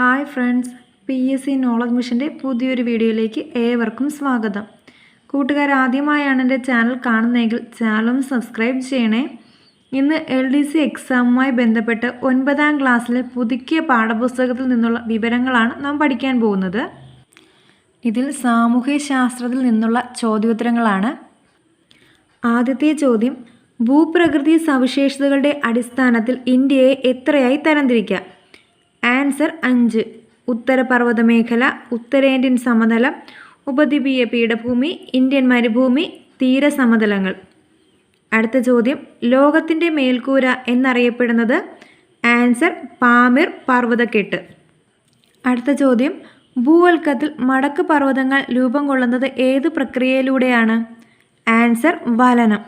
Hi friends P S C knowledge മിഷന്റെ പുതിയൊരു വീഡിയോയിലേക്ക് ഏവർക്കും സ്വാഗതം. കൂട്ടുകാർ ആദ്യമായാണ് എന്റെ ചാനൽ കാണുന്നതെങ്കിൽ ചാനലും സബ്സ്ക്രൈബ് ചെയ്യണേ. ഇന്ന് എൽ ഡി സി എക്സാമുമായി ബന്ധപ്പെട്ട് ഒൻപതാം ക്ലാസ്സിലെ പുതുക്കിയ പാഠപുസ്തകത്തിൽ നിന്നുള്ള വിവരങ്ങളാണ് നാം പഠിക്കാൻ പോകുന്നത്. ഇതിൽ സാമൂഹ്യ ശാസ്ത്രത്തിൽ നിന്നുള്ള ചോദ്യോത്തരങ്ങളാണ്. ആദ്യത്തെ ചോദ്യം ഭൂപ്രകൃതി സവിശേഷതകളുടെ അടിസ്ഥാനത്തിൽ ഇന്ത്യയെ എത്രയായി തരംതിരിക്കാം? ആൻസർ അഞ്ച്. ഉത്തരപർവത മേഖല ഉത്തരേന്ത്യൻ സമതലം ഉപദ്വീപീയ പീഠഭൂമി ഇന്ത്യൻ മരുഭൂമി തീരസമതലങ്ങൾ. അടുത്ത ചോദ്യം. ലോകത്തിന്റെ മേൽക്കൂര എന്നറിയപ്പെടുന്നത് ആൻസർ പാമിർ പർവതക്കെട്ട്. അടുത്ത ചോദ്യം. ഭൂവൽക്കത്തിൽ മടക്ക് പർവതങ്ങൾ രൂപം കൊള്ളുന്നത് ഏത് പ്രക്രിയയിലൂടെയാണ്? ആൻസർ വലനം.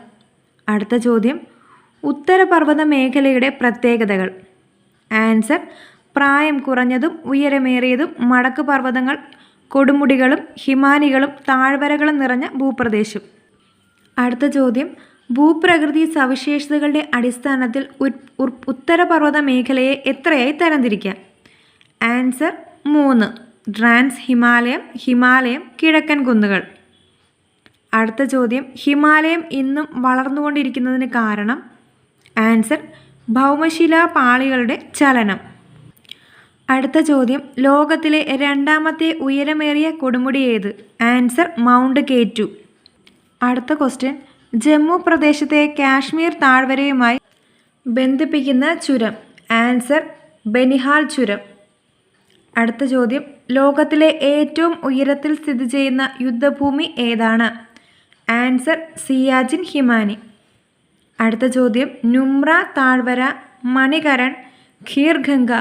അടുത്ത ചോദ്യം. ഉത്തരപർവത മേഖലയുടെ പ്രത്യേകതകൾ. ആൻസർ പ്രായം കുറഞ്ഞതും ഉയരമേറിയതും മടക്ക് പർവതങ്ങൾ കൊടുമുടികളും ഹിമാനികളും താഴ്വരകളും നിറഞ്ഞ ഭൂപ്രദേശം. അടുത്ത ചോദ്യം. ഭൂപ്രകൃതി സവിശേഷതകളുടെ അടിസ്ഥാനത്തിൽ ഉത്തരപർവത മേഖലയെ എത്രയായി തരംതിരിക്കാം? ആൻസർ മൂന്ന്. ട്രാൻസ് ഹിമാലയം ഹിമാലയം കിഴക്കൻ കുന്നുകൾ. അടുത്ത ചോദ്യം. ഹിമാലയം ഇന്നും വളർന്നുകൊണ്ടിരിക്കുന്നതിന് കാരണം? ആൻസർ. ഭൗമശിലാ പാളികളുടെ ചലനം. അടുത്ത ചോദ്യം. ലോകത്തിലെ രണ്ടാമത്തെ ഉയരമേറിയ കൊടുമുടി ഏത്? Answer mount K two. അടുത്ത ക്വസ്റ്റ്യൻ. ജമ്മു പ്രദേശത്തെ കാശ്മീർ താഴ്വരയുമായി ബന്ധിപ്പിക്കുന്ന ചുരം. ആൻസർ ബനിഹാൽ ചുരം. അടുത്ത ചോദ്യം. ലോകത്തിലെ ഏറ്റവും ഉയരത്തിൽ സ്ഥിതി ചെയ്യുന്ന യുദ്ധഭൂമി ഏതാണ്? ആൻസർ സിയാജിൻ ഹിമാനി. അടുത്ത ചോദ്യം. നുമ്ര താഴ്വര മണികരൺ ഖീർഗംഗ.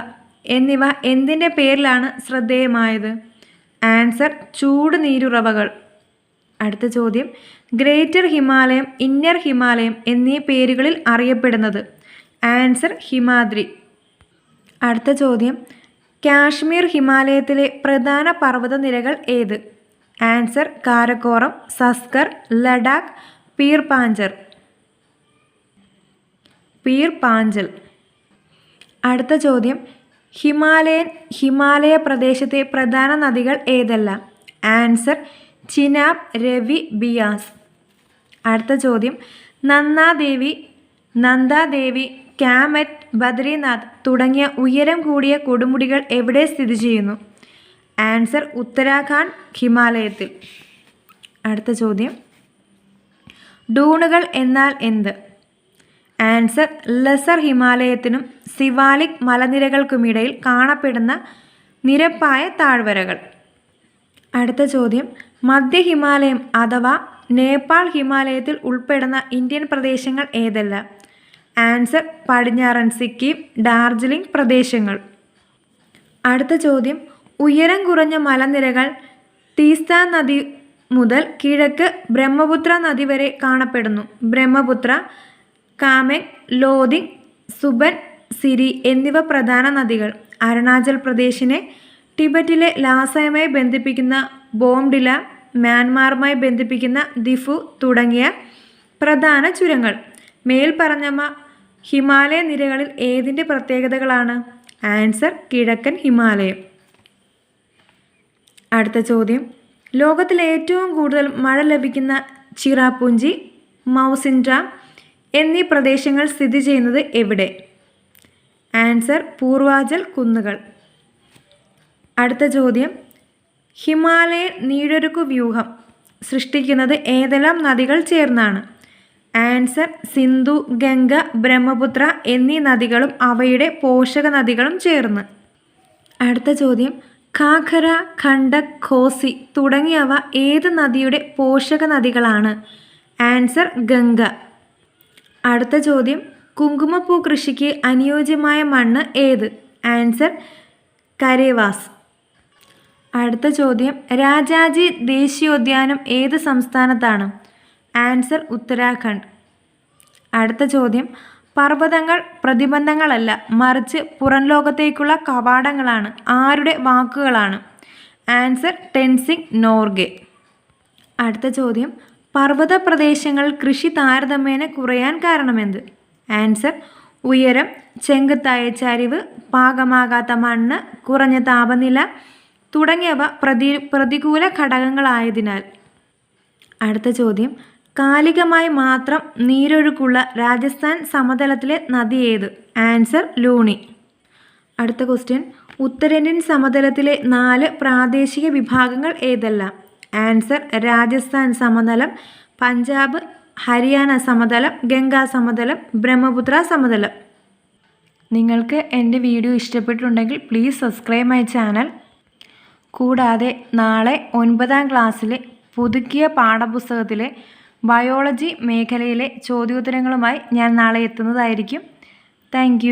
എന്നിവ എന്തിന്റെ പേരിലാണ് ശ്രദ്ധേയമായത്? ആൻസർ ചൂട് നീരുറവകൾ. അടുത്ത ചോദ്യം. ഗ്രേറ്റർ ഹിമാലയം ഇന്നർ ഹിമാലയം എന്നീ പേരുകളിൽ അറിയപ്പെടുന്നത്. ആൻസർ ഹിമാദ്രി. അടുത്ത ചോദ്യം. കാശ്മീർ ഹിമാലയത്തിലെ പ്രധാന പർവതനിരകൾ ഏത്? ആൻസർ കാരക്കോറം സസ്കർ ലഡാക്ക് പീർ പാഞ്ചർ. പീർ പാഞ്ചൽ. അടുത്ത ചോദ്യം. ഹിമാലയൻ ഹിമാലയ പ്രദേശത്തെ പ്രധാന നദികൾ ഏതെല്ലാം? ആൻസർ ചിനാബ് രവി ബിയാസ്. അടുത്ത ചോദ്യം. നന്ദാദേവി നന്ദാദേവി കാമറ്റ് ബദ്രിനാഥ് തുടങ്ങിയ ഉയരം കൂടിയ കൊടുമുടികൾ എവിടെ സ്ഥിതി ചെയ്യുന്നു? ആൻസർ ഉത്തരാഖണ്ഡ് ഹിമാലയത്തിൽ. അടുത്ത ചോദ്യം. ഡൂണുകൾ എന്നാൽ എന്ത്? ആൻസർ ലെസർ ഹിമാലയത്തിനും സിവാലിക് മലനിരകൾക്കുമിടയിൽ കാണപ്പെടുന്ന നിരപ്പായ താഴ്വരകൾ. അടുത്ത ചോദ്യം മധ്യ ഹിമാലയം അഥവാ നേപ്പാൾ ഹിമാലയത്തിൽ ഉൾപ്പെടുന്ന ഇന്ത്യൻ പ്രദേശങ്ങൾ ഏതെല്ലാം? ആൻസർ പടിഞ്ഞാറൻ സിക്കിം ഡാർജിലിംഗ് പ്രദേശങ്ങൾ. അടുത്ത ചോദ്യം ഉയരം കുറഞ്ഞ മലനിരകൾ തീസ്ത നദി മുതൽ കിഴക്ക് ബ്രഹ്മപുത്ര നദി വരെ കാണപ്പെടുന്നു. ബ്രഹ്മപുത്ര കാമെങ് ലോതിങ് സുബൻ സിരി എന്നിവ പ്രധാന നദികൾ. അരുണാചൽ പ്രദേശിനെ ടിബറ്റിലെ ലാസയുമായി ബന്ധിപ്പിക്കുന്ന ബോംഡില മ്യാൻമാറുമായി ബന്ധിപ്പിക്കുന്ന ദിഫു തുടങ്ങിയ പ്രധാന ചുരങ്ങൾ. മേൽപ്പറഞ്ഞവ ഹിമാലയ നിരകളിൽ ഏതിന്റെ പ്രത്യേകതകളാണ്? ആൻസർ കിഴക്കൻ ഹിമാലയം. അടുത്ത ചോദ്യം. ലോകത്തിൽ ഏറ്റവും കൂടുതൽ മഴ ലഭിക്കുന്ന ചിറാപുഞ്ചി മൗസിൻഡ്രാം എന്നീ പ്രദേശങ്ങൾ സ്ഥിതി ചെയ്യുന്നത് എവിടെ? ആൻസർ പൂർവാചൽ കുന്നുകൾ. അടുത്ത ചോദ്യം. ഹിമാലയൻ നീഴൊരുക്കു വ്യൂഹം. സൃഷ്ടിക്കുന്നത് ഏതെല്ലാം നദികൾ ചേർന്നാണ്? ആൻസർ സിന്ധു ഗംഗ ബ്രഹ്മപുത്ര എന്നീ നദികളും അവയുടെ പോഷക നദികളും ചേർന്ന്. അടുത്ത ചോദ്യം. ഖാഖര ഖണ്ഡക് ഖോസി തുടങ്ങിയവ ഏത് നദിയുടെ പോഷക നദികളാണ്? ആൻസർ ഗംഗ. അടുത്ത ചോദ്യം കുങ്കുമപ്പൂ കൃഷിക്ക് അനുയോജ്യമായ മണ്ണ് ഏത്? ആൻസർ കരേവാസ്. അടുത്ത ചോദ്യം രാജാജി ദേശീയോദ്യാനം ഏത് സംസ്ഥാനത്താണ്? ആൻസർ ഉത്തരാഖണ്ഡ്. അടുത്ത ചോദ്യം പർവതങ്ങൾ പ്രതിബന്ധങ്ങളല്ല മറിച്ച് പുറം ലോകത്തേക്കുള്ള കവാടങ്ങളാണ് ആരുടെ വാക്കുകളാണ്? ആൻസർ ടെൻസിങ് നോർഗെ. അടുത്ത ചോദ്യം പർവത പ്രദേശങ്ങൾ കൃഷി താരതമ്യേന കുറയാൻ കാരണമെന്ത്? ആൻസർ ഉയരം ചെങ്കത്തായ ചരിവ് പാകമാകാത്ത മണ്ണ് കുറഞ്ഞ താപനില തുടങ്ങിയവ പ്രതി പ്രതികൂല ഘടകങ്ങളായതിനാൽ. അടുത്ത ചോദ്യം കാലികമായി മാത്രം നീരൊഴുക്കുള്ള രാജസ്ഥാൻ സമതലത്തിലെ നദി ഏത്? ആൻസർ ലൂണി. അടുത്ത ക്വസ്റ്റ്യൻ ഉത്തരേന്ത്യൻ സമതലത്തിലെ നാല് പ്രാദേശിക വിഭാഗങ്ങൾ ഏതെല്ലാം? ആൻസർ രാജസ്ഥാൻ സമതലം പഞ്ചാബ് ഹരിയാന സമതലം ഗംഗാ സമതലം ബ്രഹ്മപുത്ര സമതലം. നിങ്ങൾക്ക് എന്റെ വീഡിയോ ഇഷ്ടപ്പെട്ടിട്ടുണ്ടെങ്കിൽ പ്ലീസ് സബ്സ്ക്രൈബ് മൈ ചാനൽ. കൂടാതെ നാളെ ഒൻപതാം ക്ലാസ്സിലെ പുതുക്കിയ പാഠപുസ്തകത്തിലെ ബയോളജി മേഖലയിലെ ചോദ്യോത്തരങ്ങളുമായി ഞാൻ നാളെ എത്തുന്നതായിരിക്കും. താങ്ക്